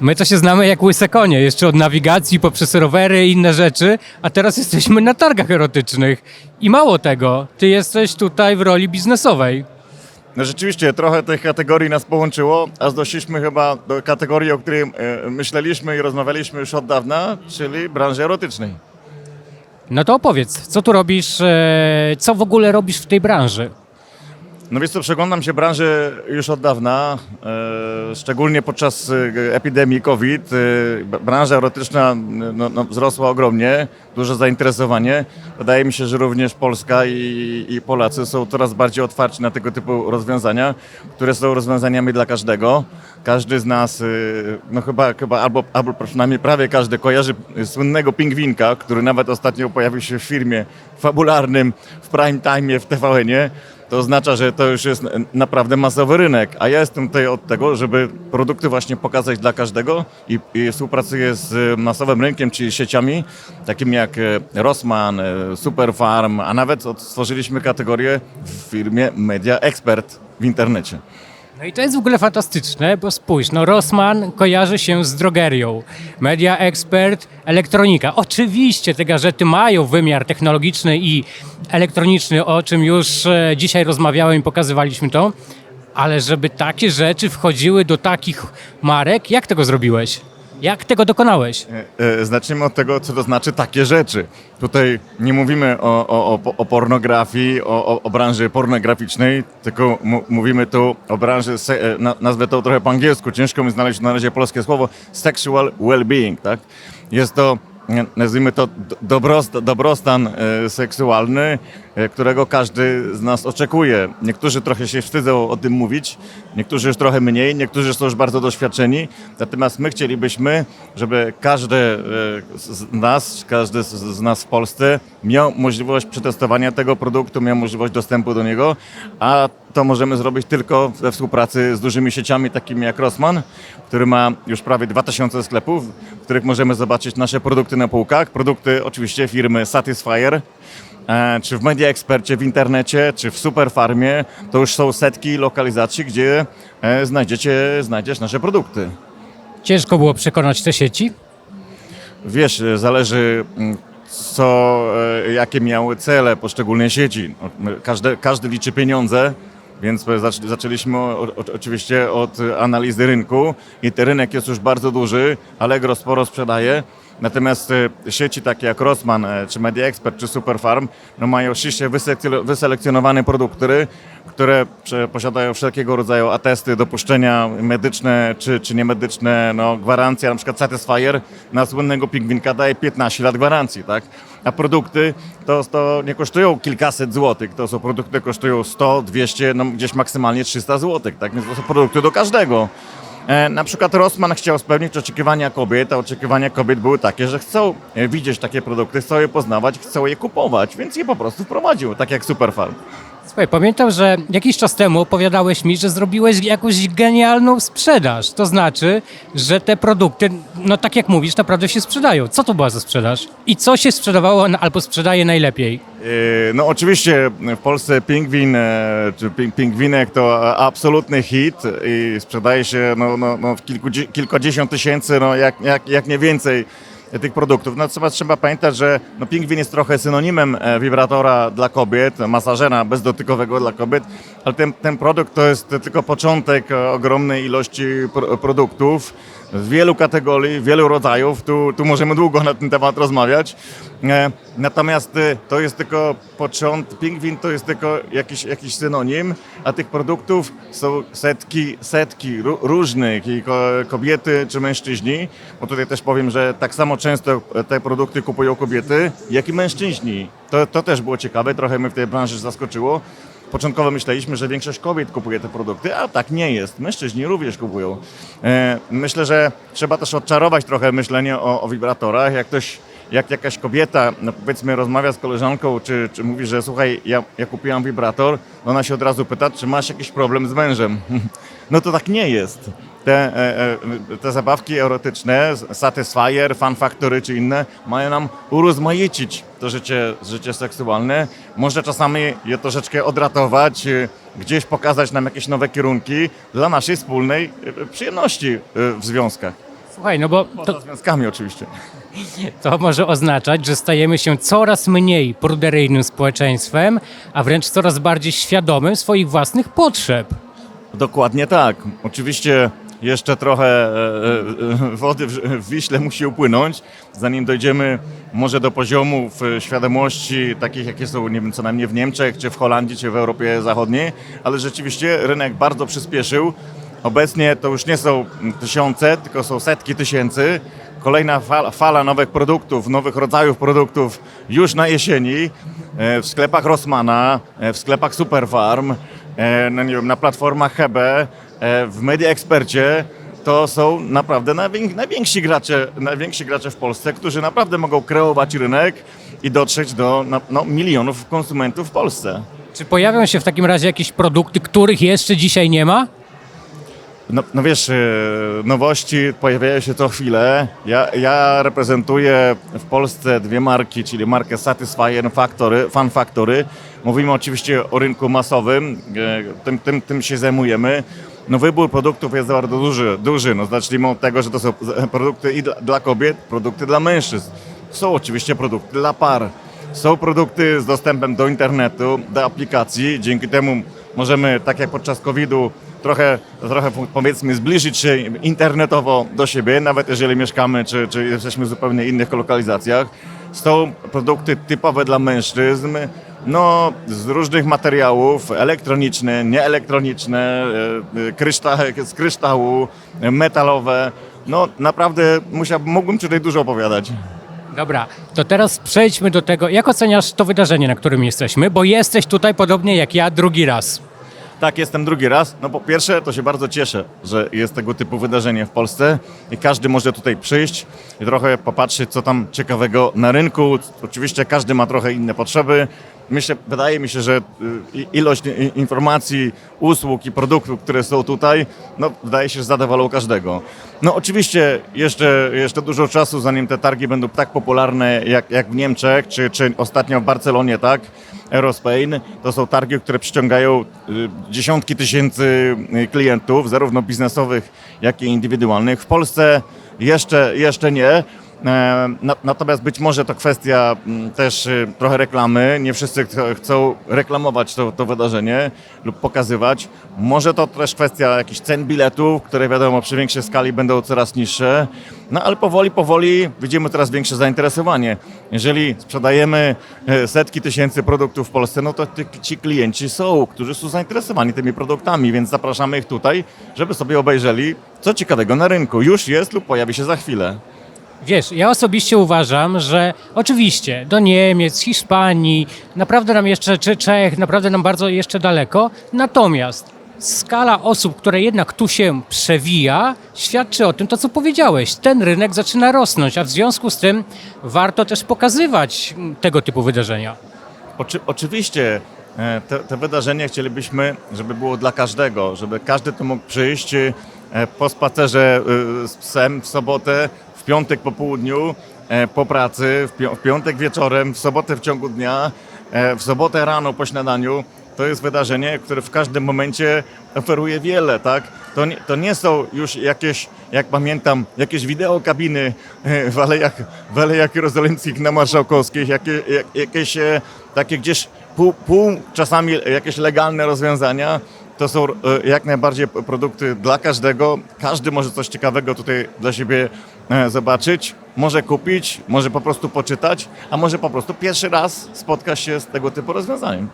My to się znamy jak łyse konie, jeszcze od nawigacji poprzez rowery i inne rzeczy, a teraz jesteśmy na targach erotycznych. I mało tego, ty jesteś tutaj w roli biznesowej. No rzeczywiście, trochę tych kategorii nas połączyło, aż doszliśmy chyba do kategorii, o której e, myśleliśmy i rozmawialiśmy już od dawna, czyli branży erotycznej. No to opowiedz, co tu robisz, e, co w ogóle robisz w tej branży? No więc co, przeglądam się branży już od dawna, e, szczególnie podczas e, epidemii COVID. E, branża erotyczna no, no, wzrosła ogromnie, duże zainteresowanie. Wydaje mi się, że również Polska i, i Polacy są coraz bardziej otwarci na tego typu rozwiązania, które są rozwiązaniami dla każdego. Każdy z nas, no chyba, chyba albo, albo przynajmniej prawie każdy kojarzy słynnego pingwinka, który nawet ostatnio pojawił się w filmie fabularnym w prime time w TVN-ie to oznacza, że to już jest naprawdę masowy rynek. A ja jestem tutaj od tego, żeby produkty właśnie pokazać dla każdego i, i współpracuję z masowym rynkiem, czyli sieciami, takimi jak e, Rossmann, e, Superfarm, a nawet stworzyliśmy kategorię w firmie Media Expert w internecie. No i to jest w ogóle fantastyczne, bo spójrz, no Rossmann kojarzy się z drogerią, Media Expert, elektronika. Oczywiście te gazety mają wymiar technologiczny i elektroniczny, o czym już e, dzisiaj rozmawiałem i pokazywaliśmy to, ale żeby takie rzeczy wchodziły do takich marek, jak tego zrobiłeś? Jak tego dokonałeś? E, e, Zacznijmy od tego, co to znaczy takie rzeczy. Tutaj nie mówimy o, o, o, pornografii, o, o, branży pornograficznej, tylko mówimy tu o branży, e, na, nazwę to trochę po angielsku, ciężko mi znaleźć na razie polskie słowo, sexual well-being, tak? Jest to, nazwijmy to dobrostan seksualny, którego każdy z nas oczekuje. Niektórzy trochę się wstydzą o tym mówić, niektórzy już trochę mniej, niektórzy są już bardzo doświadczeni. Natomiast my chcielibyśmy, żeby każdy e, z nas, każdy z- nas w Polsce miał możliwość przetestowania tego produktu, miał możliwość dostępu do niego, a to możemy zrobić tylko we współpracy z dużymi sieciami takimi jak Rossmann, który ma już prawie 2000 sklepów, w których możemy zobaczyć nasze produkty na półkach. Produkty oczywiście firmy Satisfyer, E, czy w Media Expercie, w internecie, czy w Superfarmie, to już są setki lokalizacji, gdzie e, znajdziecie, znajdziesz nasze produkty. Ciężko było przekonać te sieci? Wiesz, e, zależy mm, co, e, jakie miały cele poszczególne sieci. My- Każdy, liczy pieniądze, więc zac- zaczęliśmy oczywiście od analizy rynku i ten rynek jest już bardzo duży, Allegro sporo sprzedaje. Natomiast e, sieci takie jak Rossmann, e, czy Media Expert, czy Superfarm no mają ściśle wyselekcjo- wyselekcjonowane produkty, które posiadają wszelkiego rodzaju atesty, dopuszczenia medyczne czy, czy niemedyczne, no, gwarancja, na przykład Satisfyer na słynnego pingwinka daje 15 lat gwarancji, tak? A produkty to, to nie kosztują kilkaset złotych, to są produkty, które kosztują 100, 200, no gdzieś maksymalnie 300 złotych, tak? Więc to są produkty do każdego. E, Na przykład Rossmann chciał spełnić oczekiwania kobiet, a oczekiwania kobiet były takie, że chcą e, widzieć takie produkty, chcą je poznawać, chcą je kupować, więc je po prostu wprowadził, tak jak Superfarm. Słuchaj, pamiętam, że jakiś czas temu opowiadałeś mi, że zrobiłeś jakąś genialną sprzedaż. To znaczy, że te produkty, no tak jak mówisz, naprawdę się sprzedają. Co to była za sprzedaż? I co się sprzedawało albo sprzedaje najlepiej? E, No oczywiście w Polsce pingwin e, czy ping- pingwinek to absolutny hit i sprzedaje się no, no, no w kilku, kilkadziesiąt tysięcy, no jak, jak, jak nie więcej tych produktów. No trzeba, trzeba pamiętać, że no, pingwin jest trochę synonimem e, wibratora dla kobiet, masażera bezdotykowego dla kobiet, ale ten, ten produkt to jest tylko początek e, ogromnej ilości pro, produktów z wielu kategorii, wielu rodzajów. Tu, tu możemy długo na ten temat rozmawiać. E, Natomiast e, to jest tylko początek, pingwin to jest tylko jakiś, jakiś synonim, a tych produktów są setki, setki ró- różnych i ko, kobiety czy mężczyźni, bo tutaj też powiem, że tak samo często te produkty kupują kobiety, jak i mężczyźni. To, to też było ciekawe, trochę mnie w tej branży zaskoczyło. Początkowo myśleliśmy, że większość kobiet kupuje te produkty, a tak nie jest. Mężczyźni również kupują. E, Myślę, że trzeba też odczarować trochę myślenie o, o wibratorach. Jak ktoś, jak jakaś kobieta, no powiedzmy, rozmawia z koleżanką, czy, czy mówi, że słuchaj, ja, ja kupiłam wibrator, ona się od razu pyta, czy masz jakiś problem z mężem. No to tak nie jest. Te, e, e, te zabawki erotyczne, Satisfyer, Fun Factory czy inne, mają nam urozmaicić to życie, życie seksualne. Może czasami je troszeczkę odratować, e, gdzieś pokazać nam jakieś nowe kierunki dla naszej wspólnej przyjemności w związkach. Słuchaj, no bo to, Poza związkami oczywiście. to może oznaczać, że stajemy się coraz mniej pruderyjnym społeczeństwem, a wręcz coraz bardziej świadomym swoich własnych potrzeb. Dokładnie tak. Oczywiście jeszcze trochę e, e, wody w, Wiśle musi upłynąć, zanim dojdziemy może do poziomów e, świadomości takich, jakie są nie wiem, co najmniej w Niemczech, czy w Holandii, czy w Europie Zachodniej, ale rzeczywiście rynek bardzo przyspieszył. Obecnie to już nie są tysiące, tylko są setki tysięcy. Kolejna fala, fala nowych produktów, nowych rodzajów produktów już na jesieni e, w sklepach Rossmana, e, w sklepach Superfarm, e, no nie wiem, na platformach Hebe, e, w Media Expercie. To są naprawdę najwię- najwięksi gracze, najwięksi gracze w Polsce, którzy naprawdę mogą kreować rynek i dotrzeć do no, milionów konsumentów w Polsce. Czy pojawią się w takim razie jakieś produkty, których jeszcze dzisiaj nie ma? No, no wiesz, e, nowości pojawiają się co chwilę. Ja, ja reprezentuję w Polsce dwie marki, czyli markę Satisfyer Factory, Fun Factory. Mówimy oczywiście o rynku masowym, e, tym, tym, tym się zajmujemy. No wybór produktów jest bardzo duży, duży. No, zacznijmy od tego, że to są produkty i dla, dla kobiet, produkty dla mężczyzn. Są oczywiście produkty dla par. Są produkty z dostępem do internetu, do aplikacji. Dzięki temu możemy, tak jak podczas COVID-u, trochę, trochę powiedzmy zbliżyć się internetowo do siebie, nawet jeżeli mieszkamy czy, czy jesteśmy w zupełnie innych lokalizacjach. Są produkty typowe dla mężczyzn, no, z różnych materiałów, elektroniczne, nieelektroniczne, e, kryształ, z kryształu, metalowe. No naprawdę musiałbym, mógłbym tutaj dużo opowiadać. Dobra, to teraz przejdźmy do tego, jak oceniasz to wydarzenie, na którym jesteśmy, bo jesteś tutaj podobnie jak ja drugi raz. Tak, jestem drugi raz. No po pierwsze, to się bardzo cieszę, że jest tego typu wydarzenie w Polsce i każdy może tutaj przyjść i trochę popatrzeć, co tam ciekawego na rynku. Oczywiście każdy ma trochę inne potrzeby. Myślę, wydaje mi się, że y, ilość informacji, usług i produktów, które są tutaj, no wydaje się, że zadowolą każdego. No oczywiście jeszcze, jeszcze dużo czasu, zanim te targi będą tak popularne jak, jak w Niemczech, czy, czy ostatnio w Barcelonie, tak? Eurospain. To są targi, które przyciągają y, dziesiątki tysięcy y, klientów, zarówno biznesowych, jak i indywidualnych. W Polsce jeszcze, jeszcze nie. E, na- Natomiast być może to kwestia mm, też y, trochę reklamy. Nie wszyscy ch- chcą reklamować to, to wydarzenie lub pokazywać. Może to też kwestia jakichś cen biletów, które wiadomo przy większej skali będą coraz niższe. No ale powoli, powoli widzimy coraz większe zainteresowanie. Jeżeli sprzedajemy e, setki tysięcy produktów w Polsce, no to ci klienci są, którzy są zainteresowani tymi produktami, więc zapraszamy ich tutaj, żeby sobie obejrzeli, co ciekawego na rynku już jest lub pojawi się za chwilę. Wiesz, ja osobiście uważam, że oczywiście do Niemiec, Hiszpanii, naprawdę nam jeszcze, czy Czech, naprawdę nam bardzo jeszcze daleko, natomiast skala osób, które jednak tu się przewija, świadczy o tym, to co powiedziałeś, ten rynek zaczyna rosnąć, a w związku z tym warto też pokazywać tego typu wydarzenia. Oczy, oczywiście e, te, te wydarzenie chcielibyśmy, żeby było dla każdego, żeby każdy tu mógł przyjść po spacerze e, z psem w sobotę, w piątek po południu, e, po pracy, w, pi- w piątek wieczorem, w sobotę w ciągu dnia, e, w sobotę rano po śniadaniu. To jest wydarzenie, które w każdym momencie oferuje wiele, tak? To nie, to nie są już jakieś, jak pamiętam, jakieś wideokabiny e, w Alejach, w Alejach Jerozolimskich na Marszałkowskich, jakie, jak, jakieś e, takie gdzieś pół, pół, czasami jakieś legalne rozwiązania. To są e, jak najbardziej produkty dla każdego. Każdy może coś ciekawego tutaj dla siebie e, zobaczyć, może kupić, może po prostu poczytać, a może po prostu pierwszy raz spotkać się z tego typu rozwiązaniem.